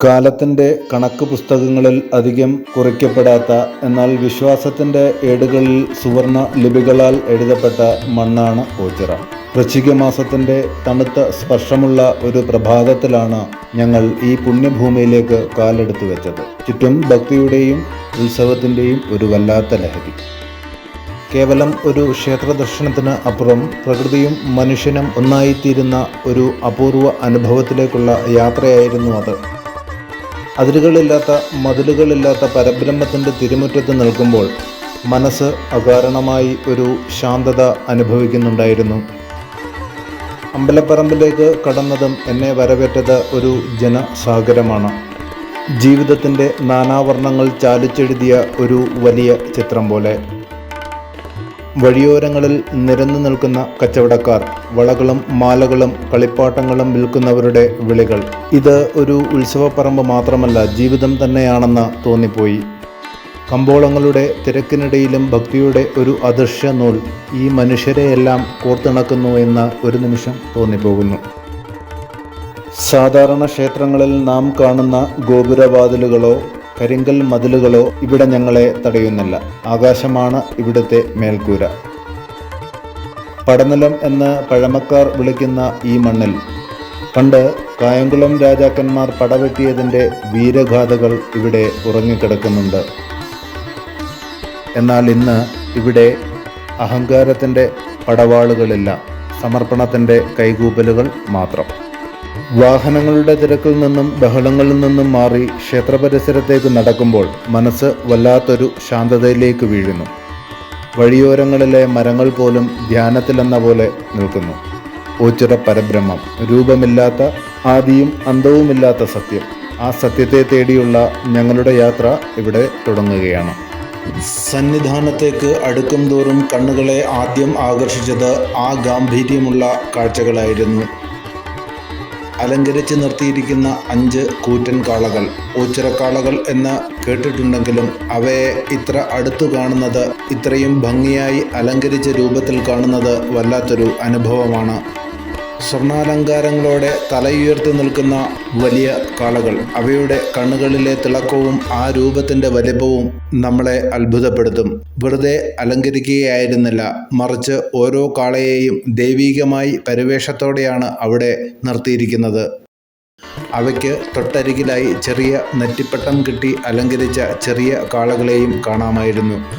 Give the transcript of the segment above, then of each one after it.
കാലത്തിന്റെ കണക്ക് പുസ്തകങ്ങളിൽ അധികം കുറിക്കപ്പെടാത്ത എന്നാൽ വിശ്വാസത്തിന്റെ ഏടുകളിൽ സുവർണ ലിപികളാൽ എഴുതപ്പെട്ട മണ്ണാണ് ഓച്ചിറ വൃശ്ചിക മാസത്തിന്റെ തണുത്ത സ്പർശമുള്ള ഒരു പ്രഭാതത്തിലാണ് ഞങ്ങൾ ഈ പുണ്യഭൂമിയിലേക്ക് കാലെടുത്തു വെച്ചത്. ചുറ്റും ഭക്തിയുടെയും ഉത്സവത്തിന്റെയും ഒരു വല്ലാത്ത ലഹരി. കേവലം ഒരു ക്ഷേത്ര ദർശനത്തിന് അപ്പുറം പ്രകൃതിയും മനുഷ്യനും ഒന്നായിത്തീരുന്ന ഒരു അപൂർവ അനുഭവത്തിലേക്കുള്ള യാത്രയായിരുന്നു അത്. അതിരുകളില്ലാത്ത മതിലുകളില്ലാത്ത പരബ്രഹ്മത്തിന്റെ തിരുമുറ്റത്ത് നിൽക്കുമ്പോൾ മനസ്സ് അകാരണമായി ഒരു ശാന്തത അനുഭവിക്കുന്നുണ്ടായിരുന്നു. അമ്പലപ്പറമ്പിലേക്ക് കടന്നതും എന്നെ വരവേറ്റത് ഒരു ജനസാഗരമാണ്. ജീവിതത്തിന്റെ നാനാവർണങ്ങൾ ചാലിച്ചെഴുതിയ ഒരു വലിയ ചിത്രം പോലെ. വഴിയോരങ്ങളിൽ നിരന്നു നിൽക്കുന്ന കച്ചവടക്കാർ വളകളും മാലകളും കളിപ്പാട്ടങ്ങളും വിൽക്കുന്നവരുടെ വിളികൾ. ഇത് ഒരു ഉത്സവപ്പറമ്പ് മാത്രമല്ല ജീവിതം തന്നെയാണെന്ന് തോന്നിപ്പോയി. കമ്പോളങ്ങളുടെ തിരക്കിനിടയിലും ഭക്തിയുടെ ഒരു അദൃശ്യ നൂൽ ഈ മനുഷ്യരെയെല്ലാം കോർത്തിണക്കുന്നു എന്ന് ഒരു നിമിഷം തോന്നിപ്പോകുന്നു. സാധാരണ ക്ഷേത്രങ്ങളിൽ നാം കാണുന്ന ഗോപുരവാതിലുകളോ കരിങ്കൽ മതിലുകളോ ഇവിടെ ഞങ്ങളെ തടയുന്നില്ല. ആകാശമാണ് ഇവിടുത്തെ മേൽക്കൂര. പടനിലം എന്ന് പഴമക്കാർ വിളിക്കുന്ന ഈ മണ്ണിൽ. പണ്ട് കായംകുളം രാജാക്കന്മാർ പടവെട്ടിയതിന്റെ വീരഗാഥകൾ ഇവിടെ ഉറങ്ങിക്കിടക്കുന്നുണ്ട്. എന്നാൽ ഇന്ന് ഇവിടെ അഹങ്കാരത്തിന്റെ പടവാളുകളില്ല. സമർപ്പണത്തിന്റെ കൈകൂപ്പലുകൾ മാത്രം. വാഹനങ്ങളുടെ തിരക്കിൽ നിന്നും ബഹളങ്ങളിൽ നിന്നും മാറി ക്ഷേത്ര പരിസരത്തേക്ക് നടക്കുമ്പോൾ മനസ്സ് വല്ലാത്തൊരു ശാന്തതയിലേക്ക് വീഴുന്നു. വഴിയോരങ്ങളിലെ മരങ്ങൾ പോലും ധ്യാനത്തിലെന്ന പോലെ നിൽക്കുന്നു. ഓച്ചിറ പരബ്രഹ്മം രൂപമില്ലാത്ത ആദിയും അന്തവുമില്ലാത്ത സത്യം. ആ സത്യത്തെ തേടിയുള്ള ഞങ്ങളുടെ യാത്ര ഇവിടെ തുടങ്ങുകയാണ്. സന്നിധാനത്തേക്ക് അടുക്കും തോറും കണ്ണുകളെ ആദ്യം ആകർഷിച്ചത് ആ ഗാംഭീര്യമുള്ള കാഴ്ചകളായിരുന്നു. അലങ്കരിച്ച് നിർത്തിയിരിക്കുന്ന അഞ്ച് കൂറ്റൻ കാളകൾ ഓച്ചിറക്കാളകൾ എന്ന് കേട്ടിട്ടുണ്ടെങ്കിലും അവയെ ഇത്ര അടുത്തു കാണുന്നത് ഇത്രയും ഭംഗിയായി അലങ്കരിച്ച രൂപത്തിൽ കാണുന്നത് വല്ലാത്തൊരു അനുഭവമാണ്. സ്വർണാലങ്കാരങ്ങളോടെ തലയുയർത്തി നിൽക്കുന്ന വലിയ കാളകൾ. അവയുടെ കണ്ണുകളിലെ തിളക്കവും ആ രൂപത്തിന്റെ വലിപ്പവും നമ്മളെ അത്ഭുതപ്പെടുത്തും. വെറുതെ അലങ്കരിക്കുകയായിരുന്നില്ല. മറിച്ച് ഓരോ കാളയെയും ദൈവീകമായി പരിവേഷത്തോടെയാണ് അവിടെ നിർത്തിയിരിക്കുന്നത്. അവയ്ക്ക് തൊട്ടരികിലായി ചെറിയ നെറ്റിപ്പട്ടം കിട്ടി അലങ്കരിച്ച ചെറിയ കാളകളെയും കാണാമായിരുന്നു.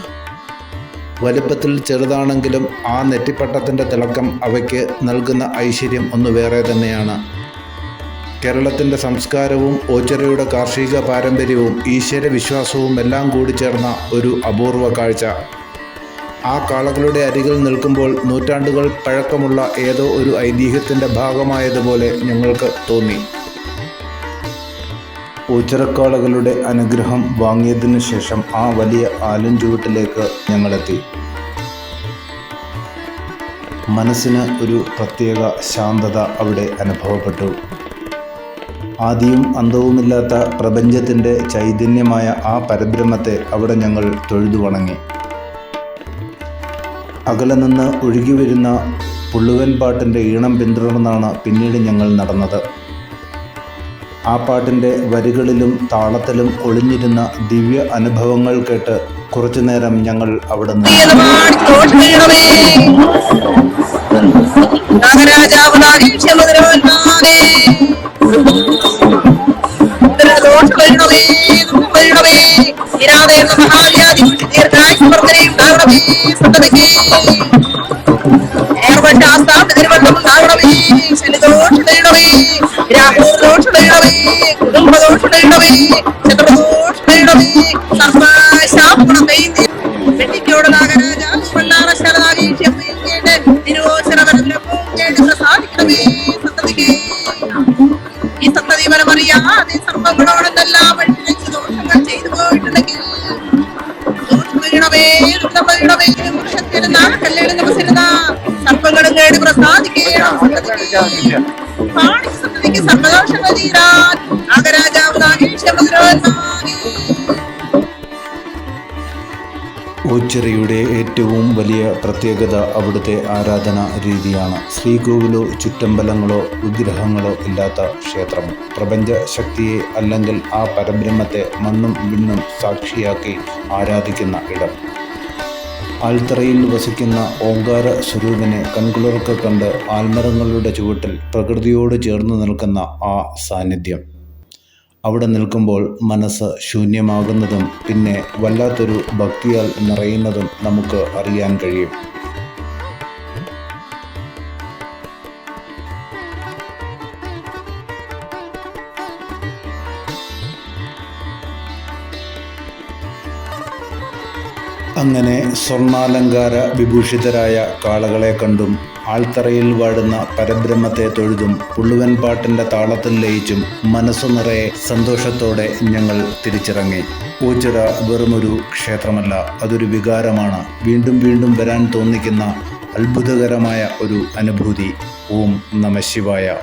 വലുപ്പത്തിൽ ചെറുതാണെങ്കിലും ആ നെറ്റിപ്പട്ടത്തിന്റെ തിളക്കം അവയ്ക്ക് നൽകുന്ന ഐശ്വര്യം ഒന്ന് വേറെ തന്നെയാണ്. കേരളത്തിന്റെ സംസ്കാരവും ഓച്ചിറയുടെ കാർഷിക പാരമ്പര്യവും ഈശ്വര വിശ്വാസവും എല്ലാം കൂടി ചേർന്ന ഒരു അപൂർവ കാഴ്ച. ആ കാളകളുടെ അരികിൽ നിൽക്കുമ്പോൾ നൂറ്റാണ്ടുകൾ പഴക്കമുള്ള ഏതോ ഒരു ഐതിഹ്യത്തിന്റെ ഭാഗമായതുപോലെ ഞങ്ങൾക്ക് തോന്നി. ഊച്ചറക്കാളുകളുടെ അനുഗ്രഹം വാങ്ങിയതിനു ശേഷം ആ വലിയ ആലഞ്ചുവട്ടിലേക്ക് ഞങ്ങളെത്തി. മനസ്സിന് ഒരു പ്രത്യേക ശാന്തത അവിടെ അനുഭവപ്പെട്ടു. ആദിയും അന്തവുമില്ലാത്ത പ്രപഞ്ചത്തിന്റെ ചൈതന്യമായ ആ പരബ്രഹ്മത്തെ അവിടെ ഞങ്ങൾ തൊഴുതു വണങ്ങി. അകലെ നിന്ന് ഒഴുകി വരുന്ന പുള്ളുവൻ പാട്ടിന്റെ ഈണം പിന്തുടർന്നാണ് പിന്നീട് ഞങ്ങൾ നടന്നത്. ആ പാട്ടിന്റെ വരികളിലും താളത്തിലും ഒളിഞ്ഞിരുന്ന ദിവ്യ അനുഭവങ്ങൾ കേട്ട് കുറച്ചു നേരം ഞങ്ങൾ അവിടെ നിന്ന് നാഗരാജാവ് നാഗേശ്വരമേ ദോഷമരണമേ ദുഃഖമരണമേ ഇരാതേർന്ന മഹാവ്യാധി ദീർഘായുസ്മർദ്ദനെ ഉണ്ടാകണമേ സന്തതിക്ക് ഏർവശാസ്താവ് തിരുവണ്ണം ഉണ്ടാകണമേ ശനിദോഷണമേ രാഹുദോഷണമേ കുടുംബദോഷണമേ ചതുർദോഷണമേ സർവശാപുണമേ വെട്ടിക്കോട് നാഗരാജാവ് വല്ലാറ ശരദാവീക്ഷ്യം കേട്ട് തിരുവോശരവരലവും കേട്ട് പ്രസാദിക്കണമേ സന്തതിക്ക്. ഈ സന്തതി പരമറിയാതെ സർവഗുണങ്ങളെല്ലാം വഴിച്ച് ദോഷങ്ങൾ ചെയ്തു പോയിട്ടുണ്ടെങ്കിൽ? ദോഷം വീണമേ ദുരിതം വീണമേ വൃക്ഷത്തിന് നാളെ നമസിരുന്ന സർപ്പങ്ങളും കേട് പ്രസാദിക്കണം സന്തതിക്ക്. ഓച്ചിറയുടെ ഏറ്റവും വലിയ പ്രത്യേകത അവിടുത്തെ ആരാധന രീതിയാണ്. ശ്രീകോവിലോ ചുറ്റമ്പലങ്ങളോ വിഗ്രഹങ്ങളോ ഇല്ലാത്ത ക്ഷേത്രം. പ്രപഞ്ച ശക്തിയെ അല്ലെങ്കിൽ ആ പരബ്രഹ്മത്തെ മണ്ണും വിണ്ണും സാക്ഷിയാക്കി ആരാധിക്കുന്ന ഇടം. ആൽത്തറയിൽ വസിക്കുന്ന ഓങ്കാര സ്വരൂപനെ കൺകുളിർക്ക് കണ്ട് ആൽമരങ്ങളുടെ ചുവട്ടിൽ പ്രകൃതിയോട് ചേർന്ന് നിൽക്കുന്ന ആ സാന്നിധ്യം. അവിടെ നിൽക്കുമ്പോൾ മനസ്സ് ശൂന്യമാകുന്നതും പിന്നെ വല്ലാത്തൊരു ഭക്തിയാൽ നിറയുന്നതും നമുക്ക് അറിയാൻ കഴിയും. അങ്ങനെ സ്വർണാലങ്കാര വിഭൂഷിതരായ കാളകളെ കണ്ടും ആൾത്തറയിൽ വാഴുന്ന പരബ്രഹ്മത്തെ തൊഴുതും പുള്ളുവൻ പാട്ടിന്റെ താളത്തിൽ ലയിച്ചും മനസ്സു നിറയെ സന്തോഷത്തോടെ ഞങ്ങൾ തിരിച്ചിറങ്ങി. ഊച്ചിറ വെറുമൊരു ക്ഷേത്രമല്ല അതൊരു വികാരമാണ്. വീണ്ടും വീണ്ടും വരാൻ തോന്നിക്കുന്ന അത്ഭുതകരമായ ഒരു അനുഭൂതി. ഓം നമ ശിവായ.